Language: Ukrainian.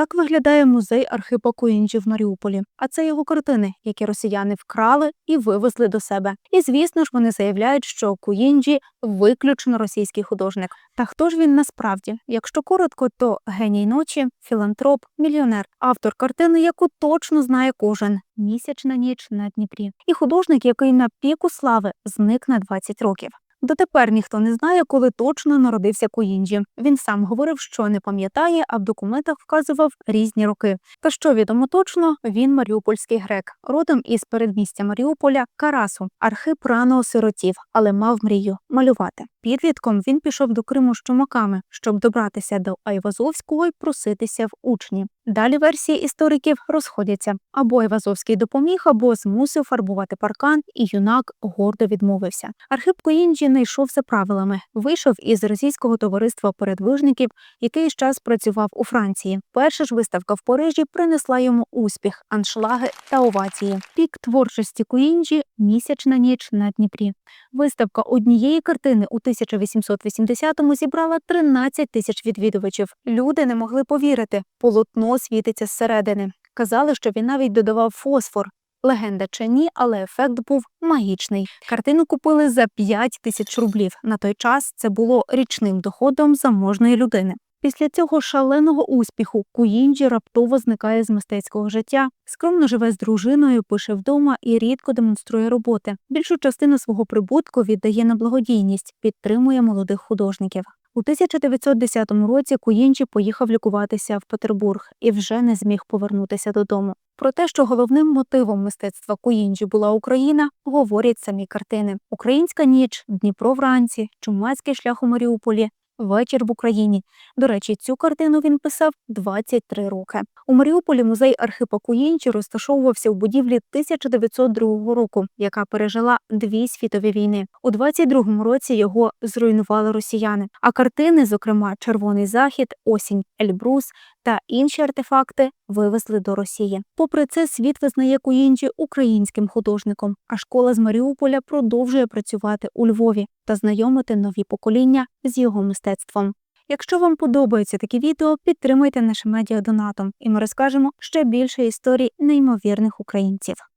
Так виглядає музей Архипа Куінджі в Маріуполі. А це його картини, які росіяни вкрали і вивезли до себе. І звісно ж, вони заявляють, що Куінджі виключно російський художник. Та хто ж він насправді? Якщо коротко, то геній ночі, філантроп, мільйонер, автор картини, яку точно знає кожен місячна ніч на Дніпрі, і художник, який на піку слави зник на 20 років. Дотепер ніхто не знає, коли точно народився Куінджі. Він сам говорив, що не пам'ятає, а в документах вказував різні роки. Та що відомо точно, він маріупольський грек, родом із передмістя Маріуполя Карасу. Архип рано осиротів, але мав мрію малювати. Підлітком він пішов до Криму з чумаками, щоб добратися до Айвазовського і проситися в учні. Далі версії істориків розходяться: або Айвазовський допоміг, або змусив фарбувати паркан, і юнак гордо відмовився. Архип Коїнджі не йшов за правилами, вийшов із російського товариства передвижників, який час працював у Франції. Перша ж виставка в Парижі принесла йому успіх, аншлаги та овації. Пік творчості Куінджі місячна ніч на Дніпрі. Виставка однієї картини у 1880-му зібрала 13 тисяч відвідувачів. Люди не могли повірити, полотно світиться зсередини. Казали, що він навіть додавав фосфор. Легенда чи ні, але ефект був магічний. Картину купили за 5 тисяч рублів. На той час це було річним доходом заможної людини. Після цього шаленого успіху Куїнджі раптово зникає з мистецького життя, скромно живе з дружиною, пише вдома і рідко демонструє роботи. Більшу частину свого прибутку віддає на благодійність, підтримує молодих художників. У 1910 році Куїнчі поїхав лікуватися в Петербург і вже не зміг повернутися додому. Про те, що головним мотивом мистецтва Куїнджі була Україна, говорять самі картини: Українська ніч, Дніпро вранці, Чумацький шлях у Маріуполі, Вечір в Україні. До речі, цю картину він писав 23 роки. У Маріуполі музей Архипа Куїнчі розташовувався в будівлі 1902 року, яка пережила дві світові війни. У 22-му році його зруйнували росіяни. А картини, зокрема Червоний захід, Осінь, Ельбрус та інші артефакти вивезли до Росії. Попри це, світ визнає Куїнчі українським художником, а школа з Маріуполя продовжує працювати у Львові та знайомити нові покоління з його мистецтвом. Якщо вам подобаються такі відео, підтримуйте наше медіа донатом, і ми розкажемо ще більше історій неймовірних українців.